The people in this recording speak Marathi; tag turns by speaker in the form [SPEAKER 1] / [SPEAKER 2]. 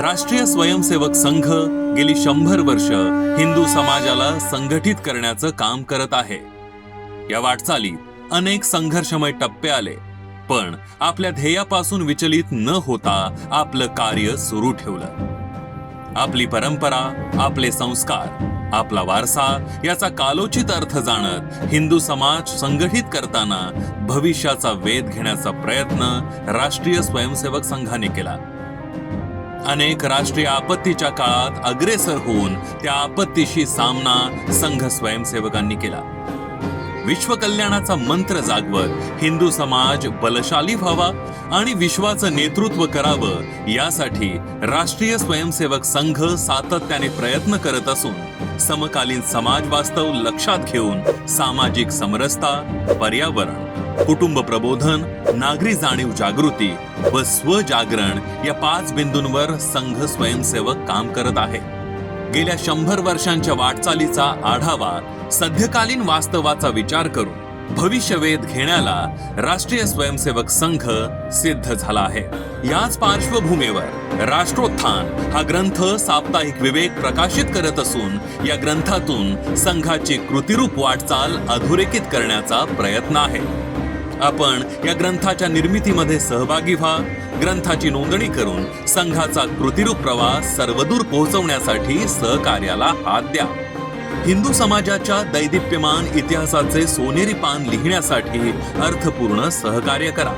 [SPEAKER 1] राष्ट्रीय स्वयंसेवक संघ गेली शंभर वर्ष हिंदू समाजाला संघटित करण्याचं काम करत आहे. या वाटचालीत अनेक संघर्षमय टप्पे आले पण आपल्या ध्येयापासून विचलित न होता आपलं कार्य सुरू ठेवलं. आपली परंपरा आपले संस्कार आपला वारसा याचा कालोचित अर्थ जाणत हिंदू समाज संघटित करताना भविष्याचा वेध घेण्याचा प्रयत्न राष्ट्रीय स्वयंसेवक संघाने केला. अनेक राष्ट्रीय आपत्तीच्या काळात अग्रेसर होऊन त्या आपत्तीशी सामना संघ स्वयंसेवकांनी केला. विश्वकल्याणाचा मंत्र जागवत हिंदू समाज बलशाली व्हावा आणि विश्वाचं नेतृत्व करावं यासाठी राष्ट्रीय स्वयंसेवक संघ सातत्याने प्रयत्न करत असून समकालीन समाज वास्तव लक्षात घेऊन सामाजिक समरसता पर्यावरण कुटुंब प्रबोधन नागरी जाणीव जागृती व स्वजागरण या पाच बिंदूंवर संघ स्वयंसेवक काम करत आहे. गेल्या शंभर वर्षांच्या वाटचालीचा आढावा सध्यकालीन वास्तवाचा विचार करून भविष्यवेध घेण्याला राष्ट्रीय स्वयंसेवक संघ सिद्ध झाला आहे. याच पार्श्वभूमीवर राष्ट्रोत्थान हा ग्रंथ साप्ताहिक विवेक प्रकाशित करत असून या ग्रंथातून संघाची कृतिरूप वाटचाल अधोरेखित करण्याचा प्रयत्न आहे. आपण या ग्रंथाच्या निर्मितीमध्ये सहभागी व्हा. ग्रंथाची नोंदणी करून संघाचा कृतिरूप प्रवास सर्वदूर पोहोचवण्यासाठी सहकार्याला हात द्या. हिंदू समाजाच्या दैदिप्यमान इतिहासाचे सोनेरी पान लिहिण्यासाठी अर्थपूर्ण सहकार्य करा.